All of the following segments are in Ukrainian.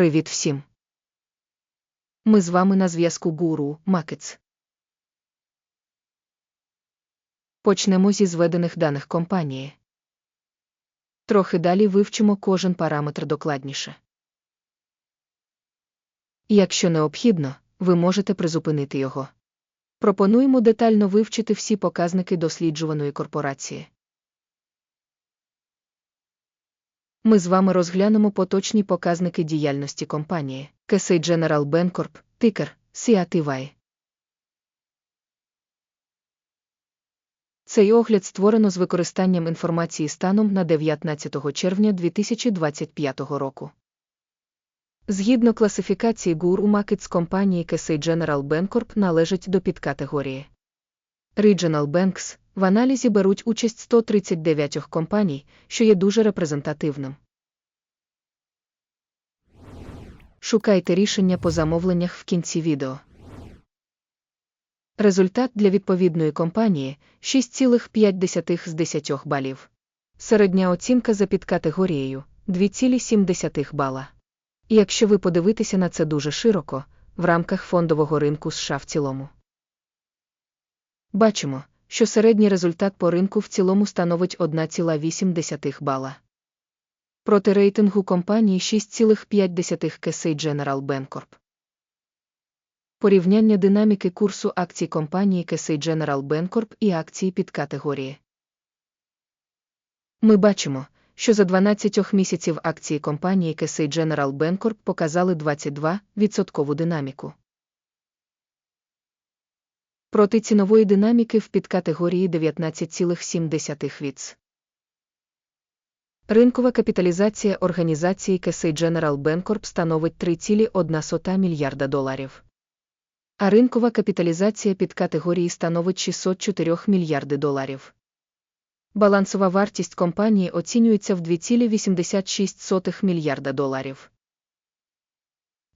Привіт всім! Ми з вами на зв'язку Гуру Макетс. Почнемо зі зведених даних компанії. Трохи далі вивчимо кожен параметр докладніше. Якщо необхідно, ви можете призупинити його. Пропонуємо детально вивчити всі показники досліджуваної корпорації. Ми з вами розглянемо поточні показники діяльності компанії Kesey General Bancorp, тикер CATY. Цей огляд створено з використанням інформації станом на 19 червня 2025 року. Згідно класифікації GUR Markets компанії Kesey General Bancorp належить до підкатегорії Regional Banks. В аналізі беруть участь 139 компаній, що є дуже репрезентативним. Шукайте рішення по замовленнях в кінці відео. Результат для відповідної компанії 6,5 з 10 балів. Середня оцінка за підкатегорією 2,7 бала. Якщо ви подивитеся на це дуже широко, в рамках фондового ринку США в цілому. Бачимо, що середній результат по ринку в цілому становить 1,8 бала. Проти рейтингу компанії 6,5 Kesey General Bancorp. Порівняння динаміки курсу акцій компанії Kesey General Bancorp і акції під категорії. Ми бачимо, що за 12 місяців акції компанії Kesey General Bancorp показали 22% динаміку. Проти цінової динаміки в підкатегорії 19,7 віц. Ринкова капіталізація організації Kesey General Bancorp становить 3,1 мільярда доларів. А ринкова капіталізація підкатегорії становить 604 мільярди доларів. Балансова вартість компанії оцінюється в 2,86 мільярда доларів.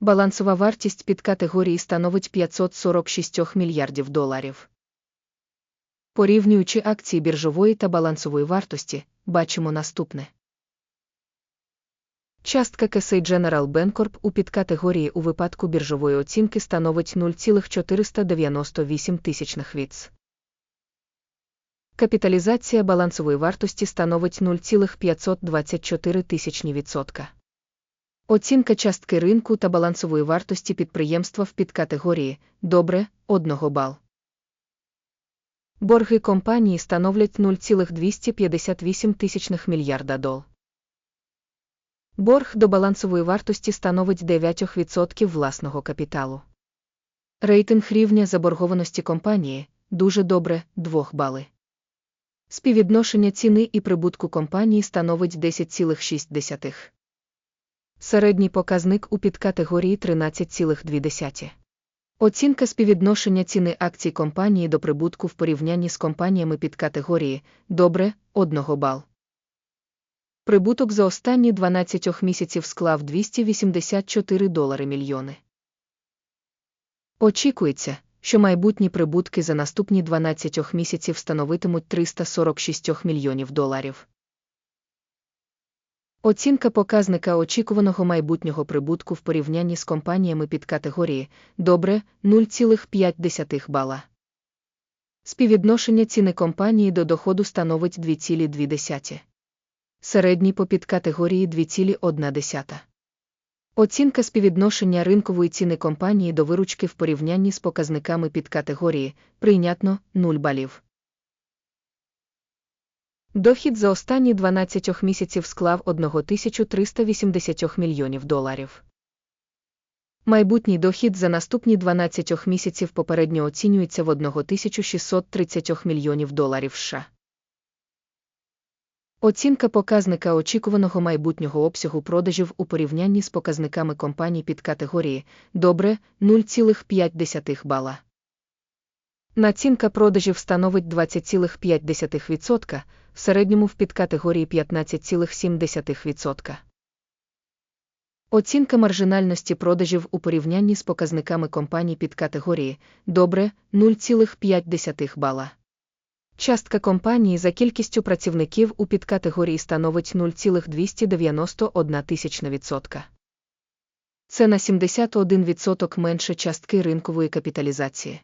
Балансова вартість підкатегорії становить 546 мільярдів доларів. Порівнюючи акції біржової та балансової вартості, бачимо наступне. Частка Kesey General Bancorp у підкатегорії у випадку біржової оцінки становить 0,498 тисячних віц. Капіталізація балансової вартості становить 0,524 тисячні відсотка. Оцінка частки ринку та балансової вартості підприємства в підкатегорії добре 1 бал. Борги компанії становлять 0,258 тисячних мільярда дол. Борг до балансової вартості становить 9% власного капіталу. Рейтинг рівня заборгованості компанії дуже добре 2 бали. Співвідношення ціни і прибутку компанії становить 10,6. Середній показник у підкатегорії 13,2. Оцінка співвідношення ціни акцій компанії до прибутку в порівнянні з компаніями підкатегорії добре 1 бал. Прибуток за останні 12 місяців склав 284 долари мільйони. Очікується, що майбутні прибутки за наступні 12 місяців становитимуть 346 мільйонів доларів. Оцінка показника очікуваного майбутнього прибутку в порівнянні з компаніями під категорії добре 0,5 бала. Співвідношення ціни компанії до доходу становить 2,2. Середній по підкатегорії 2,1. Оцінка співвідношення ринкової ціни компанії до виручки в порівнянні з показниками під категорії прийнятно 0 балів. Дохід за останні 12 місяців склав 1380 мільйонів доларів. Майбутній дохід за наступні 12 місяців попередньо оцінюється в 1630 мільйонів доларів США. Оцінка показника очікуваного майбутнього обсягу продажів у порівнянні з показниками компаній під категорії добре 0,5 бала. Націнка продажів становить 20,5%, в середньому в підкатегорії 15,7%. Оцінка маржинальності продажів у порівнянні з показниками компаній під категорії добре 0,5 бала. Частка компанії за кількістю працівників у підкатегорії становить 0,291 тисячна відсотка. Це на 71% менше частки ринкової капіталізації.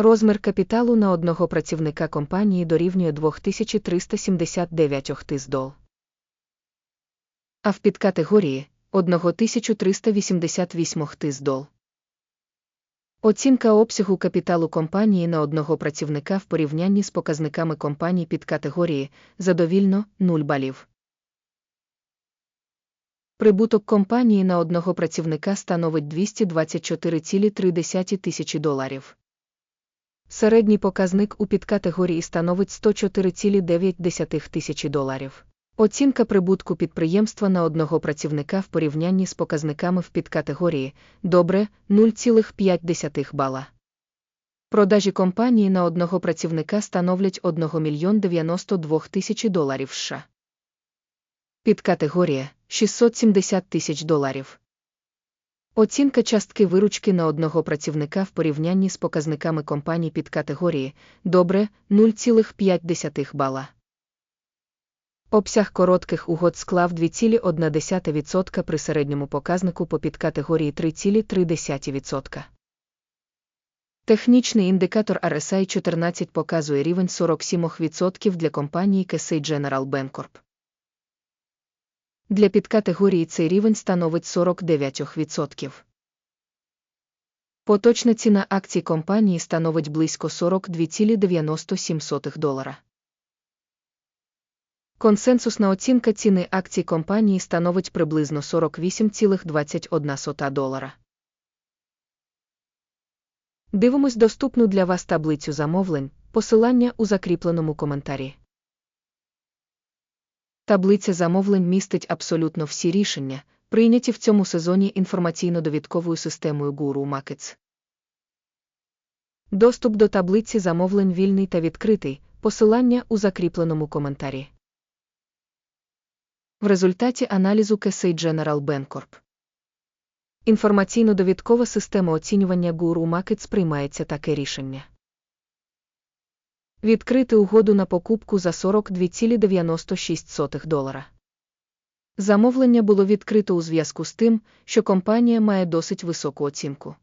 Розмір капіталу на одного працівника компанії дорівнює 2379 тисдол. А в підкатегорії 1388 тисдол. Оцінка обсягу капіталу компанії на одного працівника в порівнянні з показниками компаній під категорії задовільно 0 балів. Прибуток компанії на одного працівника становить 224,3 тисячі доларів. Середній показник у підкатегорії становить 104,9 тисячі доларів. Оцінка прибутку підприємства на одного працівника в порівнянні з показниками в підкатегорії добре 0,5 бала. Продажі компанії на одного працівника становлять 1 мільйон 92 тисячі доларів США. Підкатегорія 670 тисяч доларів. Оцінка частки виручки на одного працівника в порівнянні з показниками компаній під категорії добре 0,5 бала. Обсяг коротких угод склав 2,1% при середньому показнику по підкатегорії 3,3%. Технічний індикатор RSI 14 показує рівень 47% для компанії Casey General Bancorp. Для підкатегорії цей рівень становить 49%. Поточна ціна акцій компанії становить близько 42,97 долара. Консенсусна оцінка ціни акцій компанії становить приблизно 48,21 долара. Дивимось доступну для вас таблицю замовлень, посилання у закріпленому коментарі. Таблиця замовлень містить абсолютно всі рішення, прийняті в цьому сезоні інформаційно-довідковою системою Guru Markets. Доступ до таблиці замовлень вільний та відкритий, посилання у закріпленому коментарі. В результаті аналізу Casey General Bancorp. Інформаційно-довідкова система оцінювання Guru Markets приймається таке рішення. Відкрити угоду на покупку за 42,96 долара. Замовлення було відкрито у зв'язку з тим, що компанія має досить високу оцінку.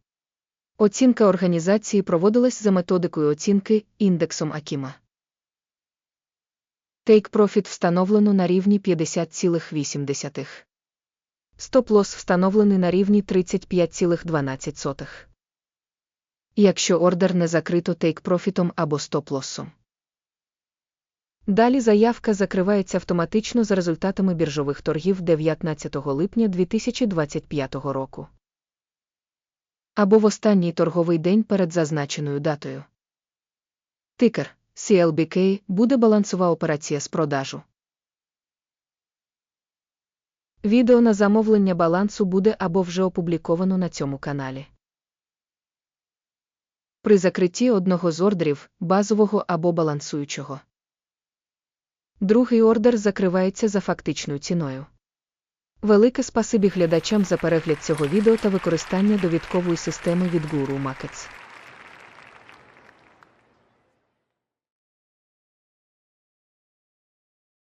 Оцінка організації проводилась за методикою оцінки індексом Акіма. Take Profit встановлено на рівні 50,8. Стоп-лосс встановлений на рівні 35,12. Якщо ордер не закрито тейк-профітом або стоп-лоссом. Далі заявка закривається автоматично за результатами біржових торгів 19 липня 2025 року. Або в останній торговий день перед зазначеною датою. Тикер CLBK буде балансова операція з продажу. Відео на замовлення балансу буде або вже опубліковано на цьому каналі. При закритті одного з ордерів, базового або балансуючого. Другий ордер закривається за фактичною ціною. Велике спасибі глядачам за перегляд цього відео та використання довідкової системи від Guru Markets.